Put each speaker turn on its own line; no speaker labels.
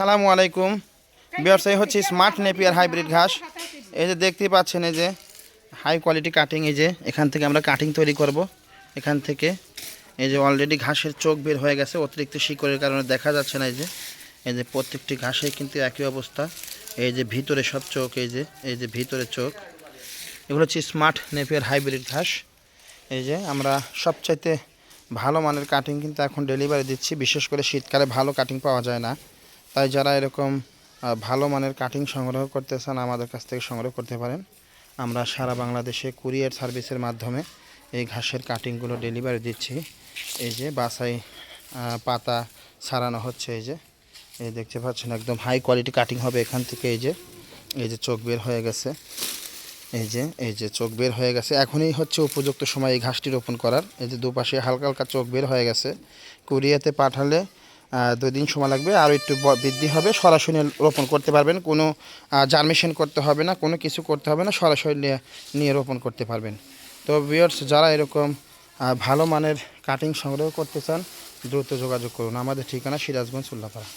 সালামু আলাইকুম। ব্যবসায়ী হচ্ছে স্মার্ট নেপিয়ার হাইব্রিড ঘাস। এই যে দেখতেই পাচ্ছেন এই যে হাই কোয়ালিটি কাটিং এই যে, এখান থেকে আমরা কাটিং তৈরি করব। এখান থেকে এই যে অলরেডি ঘাসের চোখ বের হয়ে গেছে, অতিরিক্ত শিকড়ের কারণে দেখা যাচ্ছে না এই যে। এই যে প্রত্যেকটি ঘাসে কিন্তু একই অবস্থা। এই যে ভিতরে সব চোখ, এই যে এই যে ভিতরে চোখ। এগুলো হচ্ছে স্মার্ট নেপিয়ার হাইব্রিড ঘাস। এই যে আমরা সবচাইতে ভালো মানের কাটিং কিন্তু এখন ডেলিভারি দিচ্ছি। বিশেষ করে শীতকালে ভালো কাটিং পাওয়া যায় না। তাই যারা এরকম ভালো মানের কাটিং সংগ্রহ করতে চান, আমাদের কাছ থেকে সংগ্রহ করতে পারেন। আমরা সারা বাংলাদেশে কুরিয়ার সার্ভিসের মাধ্যমে এই ঘাসের কাটিংগুলো ডেলিভারি দিচ্ছি। এই যে বাসাই পাতা ছাড়ানো হচ্ছে, এই যে। এই দেখতে পাচ্ছেন, একদম হাই কোয়ালিটি কাটিং হবে এখান থেকে, এই যে। এই যে চোখ বের হয়ে গেছে। এই যে এই যে চোখ বের হয়ে গেছে। এখনই হচ্ছে উপযুক্ত সময় এই ঘাসটি রোপণ করার। এই যে দুপাশে হালকা হালকা চোখ বের হয়ে গেছে। কুরিয়াতে পাঠালে দুই দিন সময় লাগবে আর একটু বৃদ্ধি হবে। সরাসরি রোপণ করতে পারবেন, কোনো জার্মেশন করতে হবে না, কোনো কিছু করতে হবে না, সরাসরি নিয়ে নিয়ে রোপণ করতে পারবেন। তো বিয়ার্স যারা এরকম ভালো মানের কাটিং সংগ্রহ করতে চান, দ্রুত যোগাযোগ করুন। আমাদের ঠিকানা সিরাজগঞ্জ, উল্লাপাড়া।